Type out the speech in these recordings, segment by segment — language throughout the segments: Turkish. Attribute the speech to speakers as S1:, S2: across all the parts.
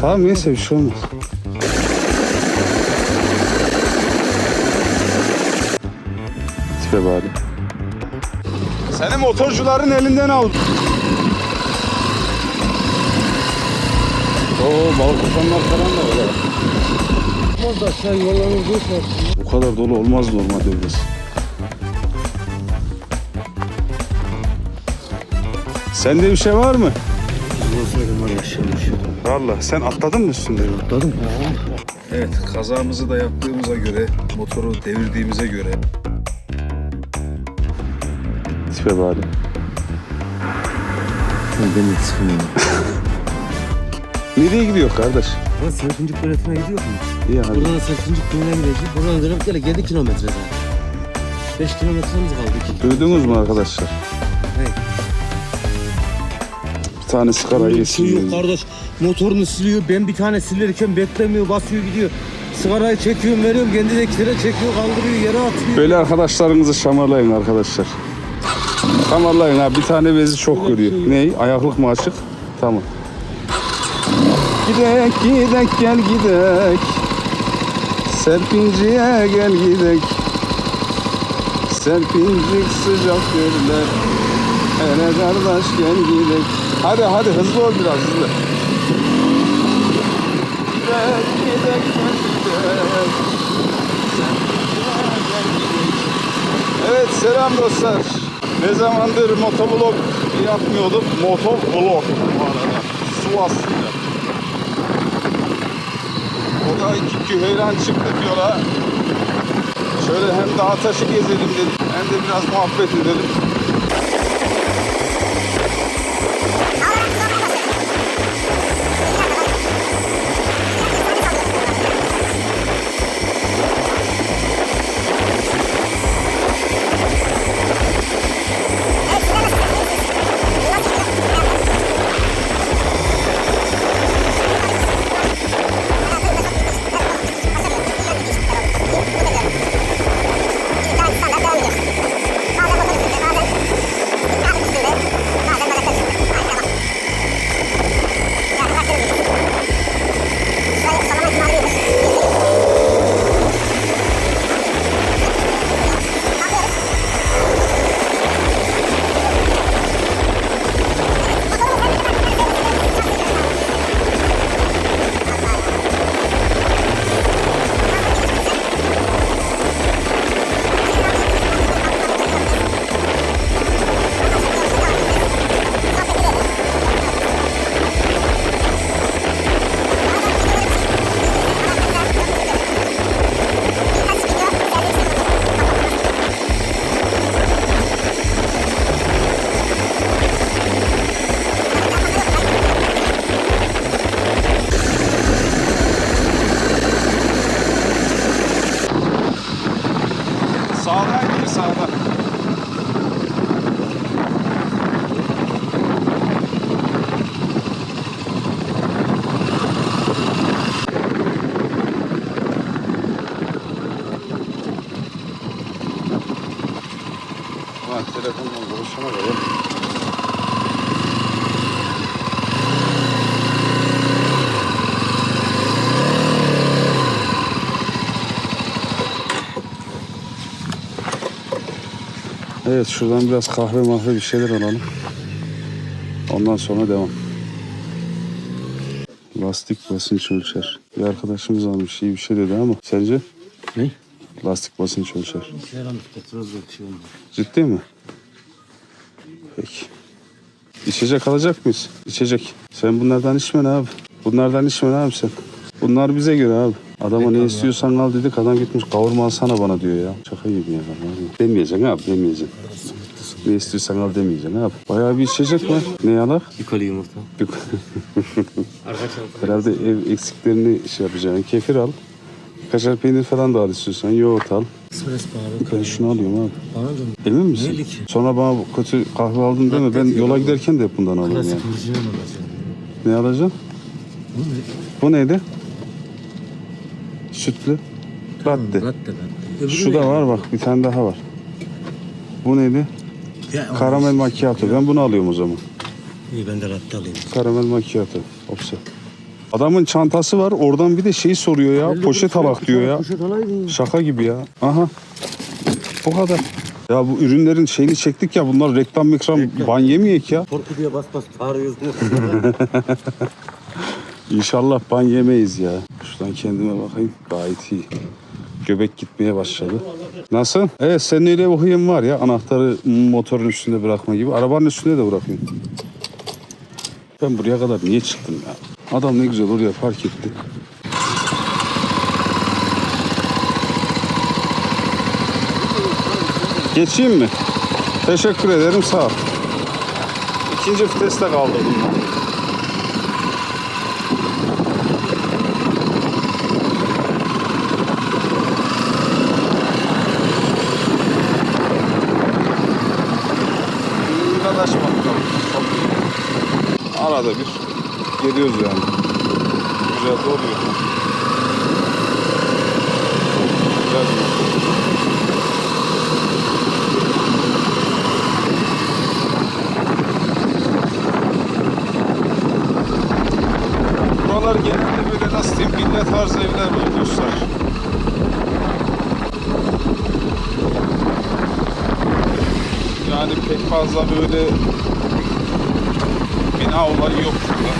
S1: Tamam neyse bir şey olmaz. Tipe bari. Seni motorcuların elinden al. Oo balık tutanlar falan da var.
S2: Olmaz da aşağı yollanır boş.
S1: Bu kadar dolu olmaz normalde burası. Sende bir şey var mı?
S2: Olsaydım var ya aşağı düşüyordum.
S1: Valla sen atladın mı üstünden?
S2: Atladım.
S1: Evet kazamızı da yaptığımıza göre motoru devirdiğimize göre Tipe bari.
S2: Ben benim sıkılmıyorum.
S1: Nereye gidiyor kardeş?
S2: Lan Serpincik Kulesi'ne gidiyor mu?
S1: İyi hadi.
S2: Buradan Serpincik Kulesi'ne gideceğiz. Buradan dönüp gele 7 kilometre zaten. 5 kilometremiz kaldı. 2
S1: Duydunuz mu arkadaşlar?
S2: Evet.
S1: Bir tane sigara
S2: Şey
S1: yesin.
S2: yok kardeş. Motorunu siliyor. Ben bir tane silerken beklemiyor. Basıyor gidiyor. Sigarayı çekiyorum veriyorum. Kendi de tane çekiyor kaldırıyor yere atıyor.
S1: Böyle arkadaşlarınızı şamarlayın arkadaşlar. Şamarlayın ha bir tane bezi çok görüyor. Ney? Ayaklık mı açık? Tamam. Gidek gidek gel gidek. Serpinciye gel gidek. Serpincik sıcak yerler. Hele kardeş gel gidek. Hadi hadi hızlı ol biraz hızlı. Evet selam dostlar. Ne zamandır motovlog yapmıyordum. Motovlog bu arada. Su aslında. O da iki küheylan çıktık yola. Şöyle hem dağ taşı gezelim dedim. Hem de biraz muhabbet edelim. Evet şuradan biraz kahve mahve bir şeyler alalım. Ondan sonra devam. Lastik basınç ölçer. Bir arkadaşımız almış iyi bir şey dedi ama sence?
S2: Ne?
S1: Lastik basınç ölçer.
S2: Selam petrol ölçüyor.
S1: Ciddi mi? Peki. İçecek alacak mıyız? İçecek. Sen bunlardan içme abi. Bunlardan içme abi sen. Bunlar bize göre abi. Adama ne istiyorsan al dedik adam gitmiş kavurma alsana bana diyor ya. Şaka gibi ya. Demeyeceksin abi demeyeceksin. Ne istiyorsan al demeyeceksin abi. Bayağı bir içecek var. Ne yalar?
S2: Bir koli yumurta. Arka çanta.
S1: Herhalde ev eksiklerini şey yapacaksın. Kefir al. Kaşar peynir falan da al istiyorsan. Yoğurt al.
S2: Espresso.
S1: Ben şunu alıyorum abi.
S2: Pahalı mı?
S1: Emin misin?
S2: Neyli ki?
S1: Sonra bana bu kötü kahve aldın deme. Ben yola giderken de hep bundan alıyorum yani.
S2: Klasik orijinal olacak.
S1: Ne alacaksın?
S2: Bu ne?
S1: Bu neydi? Sütlü. Latte.
S2: Latte latte. Öbürü
S1: Şu
S2: ne?
S1: da var bak bir tane daha var. Bu neydi?
S2: Ya,
S1: Karamel macchiato. Ben bunu alıyorum o zaman.
S2: İyi ben de latte alayım.
S1: Karamel macchiato. Opsa. Adamın çantası var. Oradan bir de şeyi soruyor ya. Poşet alak diyor ya.
S2: Poşet alaydın.
S1: Şaka gibi ya. Aha. O kadar. Ya bu ürünlerin şeyini çektik ya bunlar reklam
S2: Reklam.
S1: ban yemeyek ya.
S2: Korku diye bas bas bağırıyoruz.
S1: İnşallah ban yemeyiz ya. Şuradan kendime bakayım. Gayet iyi. Göbek gitmeye başladı. Nasıl? Evet senin öyle bir huyun var ya. Anahtarı motorun üstünde bırakma gibi. Arabanın üstünde de bırakayım. Ben buraya kadar niye çıktım ya? Adam ne güzel oraya park etti. Geçeyim mi? Teşekkür ederim sağ ol. İkinci viteste kaldırdım ben. Arkadaş bakalım. Arada bir geliyoruz yani. Güzel de oluyor. Güzel Buralar genelde böyle nasıl diyeyim villa tarzı evler var dostlar. Yani pek fazla böyle bina olayı yok burada.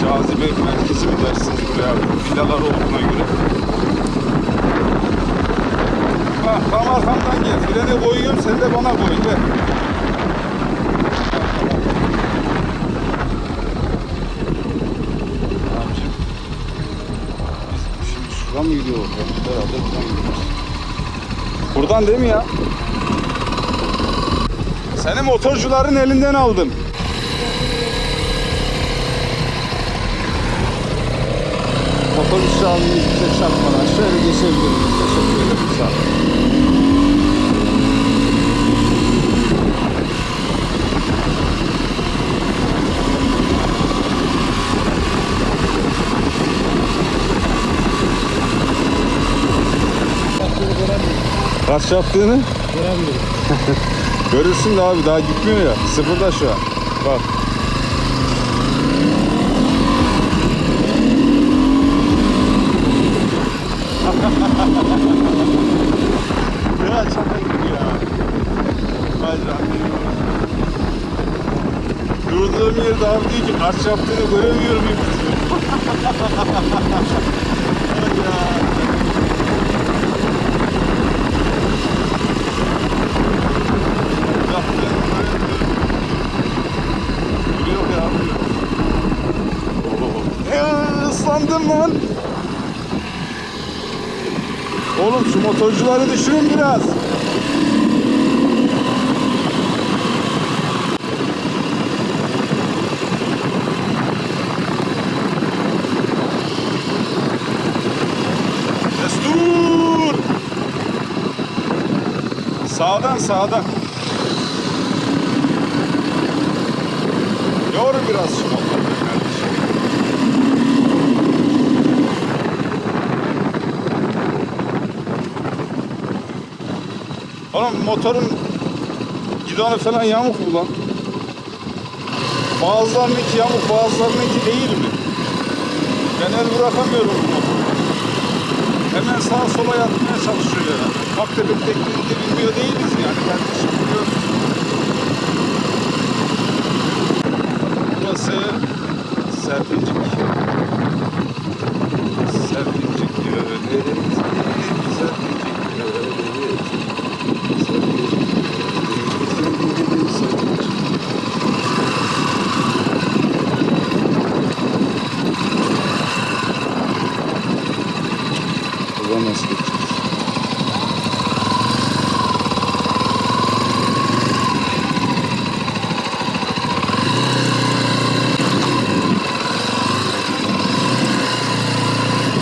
S1: Cazibe merkezi mi dersiniz buraya? Villalar olduğuna göre. Ha, tam arkamdan gel. Freni koyuyorum sen de bana koy. Gel. Şuradan mı gidiyor? Herhalde buradan gidiyoruz. Buradan değil mi ya? Seni motorcuların elinden aldım. Otobüsü almayı bize çarpmadan şöyle geçebiliriz. Teşekkür ederim. Sağ olun. Kaç yaptığını?
S2: Göremiyorum.
S1: Görürsün de abi daha gitmiyor ya. Sıfırda şu an. Bak. ya şaka gibi ya. Vay canına. Durduğum yerde abi diyor ki kaç yaptığını göremiyorum. Islandım lan. Oğlum şu motorcuları düşürün biraz. Sağdan sağdan. Yor biraz şu motoru kardeşim. Oğlum motorun gidonu falan yamuk mu lan? Bazılarınınki yamuk, bazılarınınki değil mi? Ben el bırakamıyorum bu motoru. Hemen sağa sola yatmaya çalışıyor. Akdebek tekniğini de bilmiyor değiliz yani kardeşim biliyorsun. Burası Serpincik. Serpincik diyor. Serpincik Buradan nasıl geçeceğiz?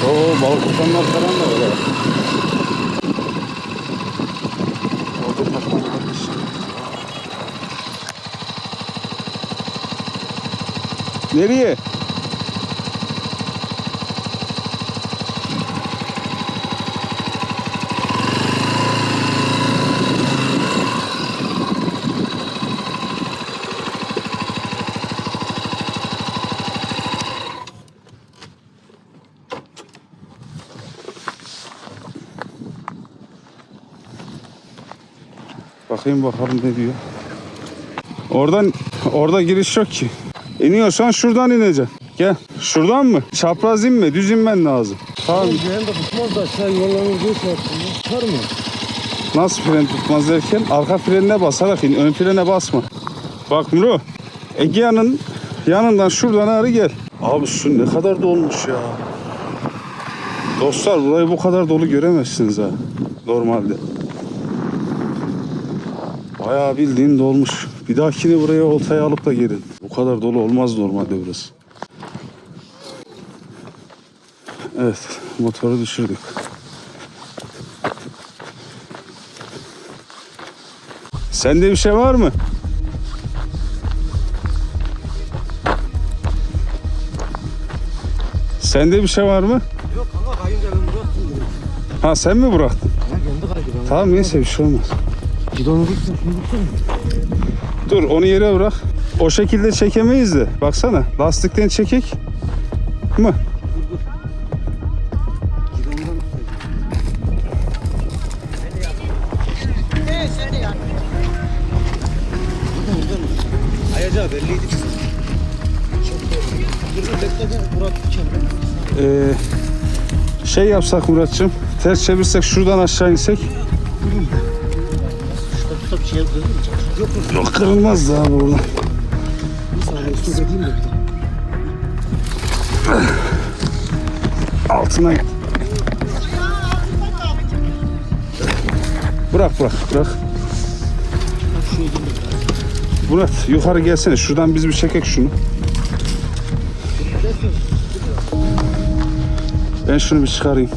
S1: Oo balık tutanlar falan da var. Nereye? Bakayım bakalım ne diyor. Oradan orada giriş yok ki. İniyorsan şuradan ineceksin. Gel. Şuradan mı? Çapraz inme, düz inmen lazım. Tamam.
S2: Ben de tutmaz da aşağı yaptım. ya. Tutar mı?
S1: Nasıl fren tutmaz derken arka frenine basarak in. Ön frene basma. Bak Muro. Egea'nın yanından şuradan ağrı gel. Abi su ne kadar dolmuş ya. Dostlar burayı bu kadar dolu göremezsiniz ha. Normalde. Bayağı bildiğin dolmuş. Bir dahakini buraya oltaya alıp da gelin. Bu kadar dolu olmaz normalde burası. Evet, motoru düşürdük. Sende bir şey var mı? Sende bir şey var mı?
S2: Yok kanka kayınca ben bıraktım.
S1: Ha sen mi bıraktın?
S2: Ha kendi kaydı.
S1: Tamam neyse bir şey olmaz.
S2: Gidonu gitsin şunu gitsin.
S1: Dur onu yere bırak. O şekilde çekemeyiz de. Baksana lastikten çekek. Mı?
S2: Dur dur bekle Kemal.
S1: Ee, şey yapsak Muratçım. Ters çevirsek şuradan aşağı insek.
S2: Yok yok.
S1: Yok kırılmaz da abi oradan.
S2: Bir saniye su edeyim de bir de.
S1: Altına Bırak bırak bırak.
S2: De.
S1: Murat yukarı gelsene. Şuradan biz bir çekek şunu. Ben şunu bir çıkarayım.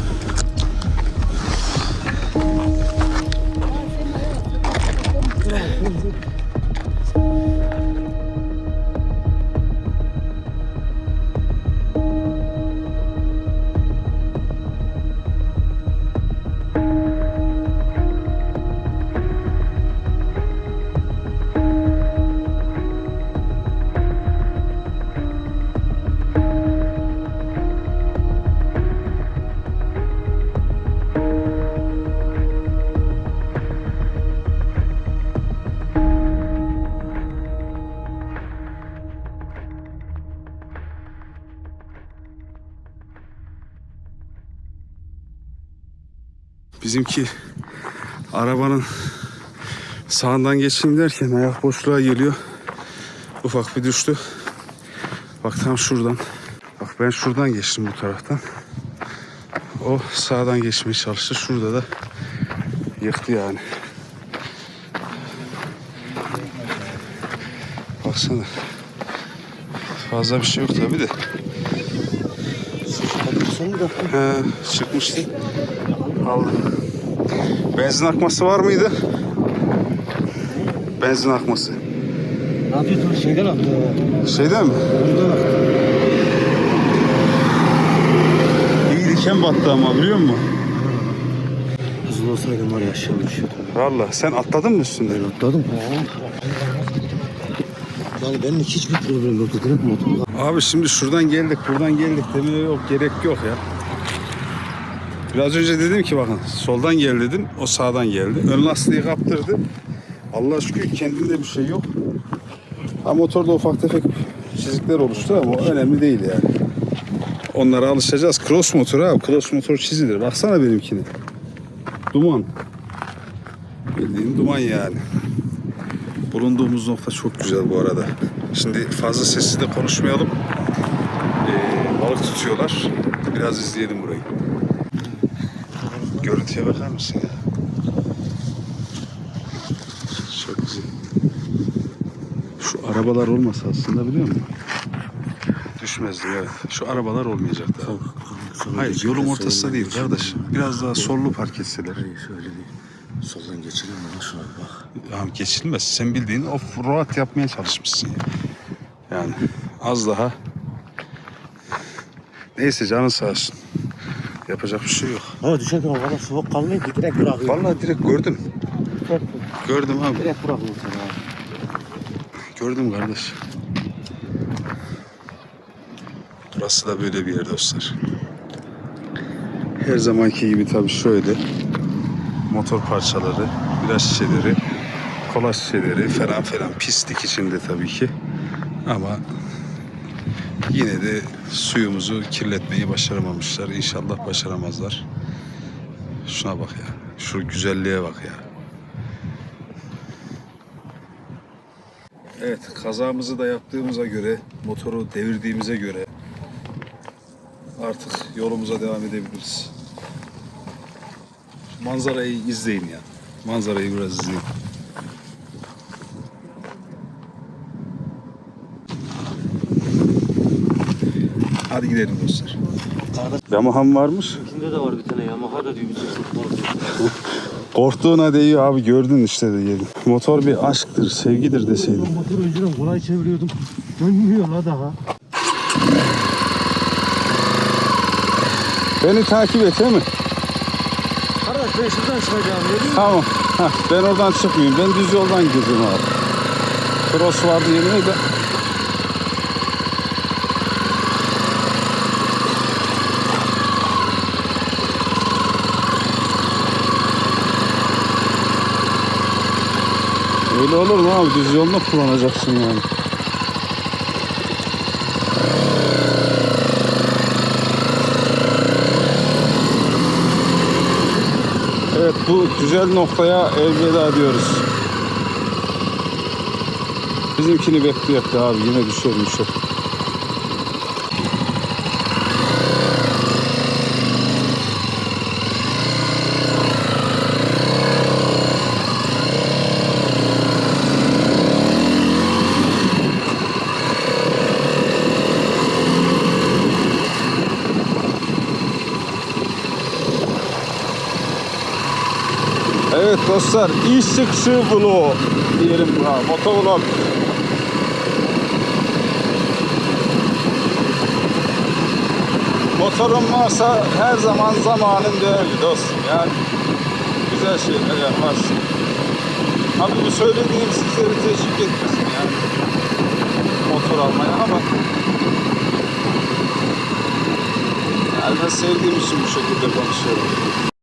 S1: Bizimki arabanın sağından geçeyim derken ayak boşluğa geliyor. Ufak bir düştü. Bak tam şuradan. Bak ben şuradan geçtim bu taraftan. O sağdan geçmeye çalıştı. Şurada da yıktı yani. Baksana. Fazla bir şey yok tabi de. He, çıkmıştı. Aldım. Benzin akması var mıydı? Benzin akması.
S2: Ne yapıyorsun? Şeyden attı.
S1: Şeyden mi?
S2: Buradan attı.
S1: İyi diken battı ama biliyor musun?
S2: Hızlı olsaydım var ya aşağı düşüyordum.
S1: Valla sen atladın mı üstünden?
S2: Atladım. Yani benimle hiçbir problem yoktu. Direkt motoru
S1: Abi şimdi şuradan geldik buradan geldik demeye yok gerek yok ya. Biraz önce dedim ki bakın soldan gel dedim o sağdan geldi. Ön lastiği kaptırdı. Allah şükür kendinde bir şey yok. Ha motorda ufak tefek çizikler oluştu ama önemli değil yani. Onlara alışacağız. Cross motor abi. Cross motor çizilir. Baksana benimkini. Duman. Bildiğin duman yani. Bulunduğumuz nokta çok güzel bu arada. Şimdi fazla sessiz de konuşmayalım. Ee, balık tutuyorlar. Biraz izleyelim burayı. Görüntüye bakar mısın ya? Çok güzel. Şu arabalar olmasa aslında biliyor musun? Düşmezdi evet. Şu arabalar olmayacaktı abi. Hayır yolun ortasında değil kardeş. Biraz daha sollu park etseler.
S2: Hayır şöyle değil. Soldan geçelim mi? Şuna bak.
S1: Tamam geçilmez. Sen bildiğin off-road yapmaya çalışmışsın ya. Yani az daha. Neyse canın sağ olsun. Yapacak bir şey yok.
S2: Ama düşerken o kadar soğuk kalmayı ki direkt bırakıyorum.
S1: Vallahi direkt gördüm. Gördüm abi.
S2: Direkt bırakıyorum seni abi.
S1: Gördüm kardeş. Burası da böyle bir yer dostlar. Her zamanki gibi tabii şöyle motor parçaları, biraz şişeleri, kola şişeleri falan falan pislik içinde tabii ki. Ama yine de suyumuzu kirletmeyi başaramamışlar. İnşallah başaramazlar. Şuna bak ya. Şu güzelliğe bak ya. Evet, kazamızı da yaptığımıza göre, motoru devirdiğimize göre artık yolumuza devam edebiliriz. Manzarayı izleyin ya. Manzarayı biraz izleyin. Hadi gidelim dostlar. Yamahan varmış.
S2: İçinde de var bir tane Yamaha da diyor bir sürü
S1: Korktuğuna değiyor abi gördün işte de yedim. Motor bir aşktır, sevgidir deseydim.
S2: Motoru önceden kolay çeviriyordum. Dönmüyor la daha.
S1: Beni takip et değil mi?
S2: Kardeş ben şuradan çıkacağım dedim.
S1: Tamam. Heh, ben oradan çıkmayayım. Ben düz yoldan gideceğim abi. Cross vardı yerine de. Öyle olur mu abi? Düz yolunu kullanacaksın yani. Evet bu güzel noktaya elveda diyoruz. Bizimkini bekleyek de abi yine düşermiş o. Evet dostlar iş çıkışı vlog diyelim buna motovlog. Motorun varsa her zaman zamanın değerli dostum yani güzel şeyler yaparsın. Abi bu söylediğim sizleri teşvik etmesin yani motor almaya ama yani ben sevdiğim için bu şekilde konuşuyorum.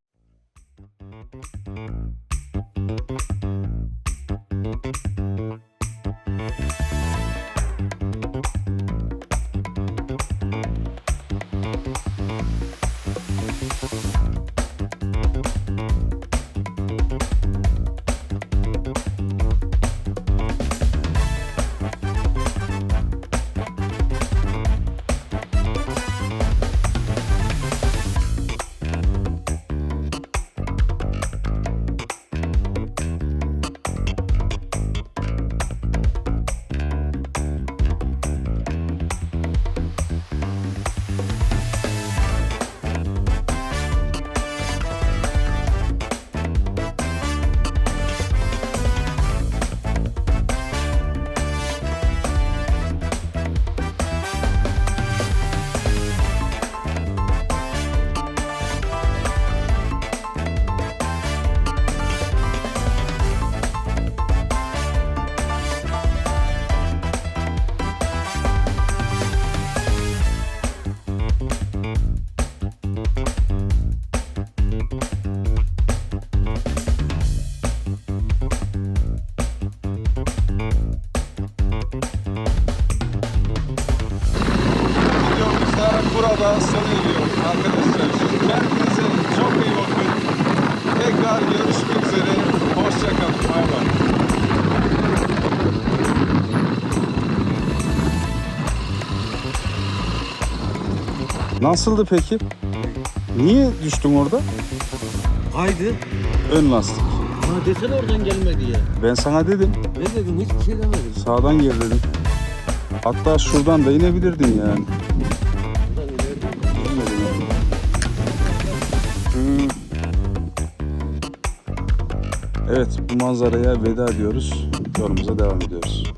S1: Nasıldı peki? Niye düştün orada?
S2: Haydi.
S1: Ön lastik.
S2: Bana desene oradan gelme diye.
S1: Ben sana dedim.
S2: Ne dedim hiçbir şey demedim.
S1: Sağdan gel dedim. Hatta şuradan da inebilirdin yani. Evet bu manzaraya veda diyoruz. Yolumuza devam ediyoruz.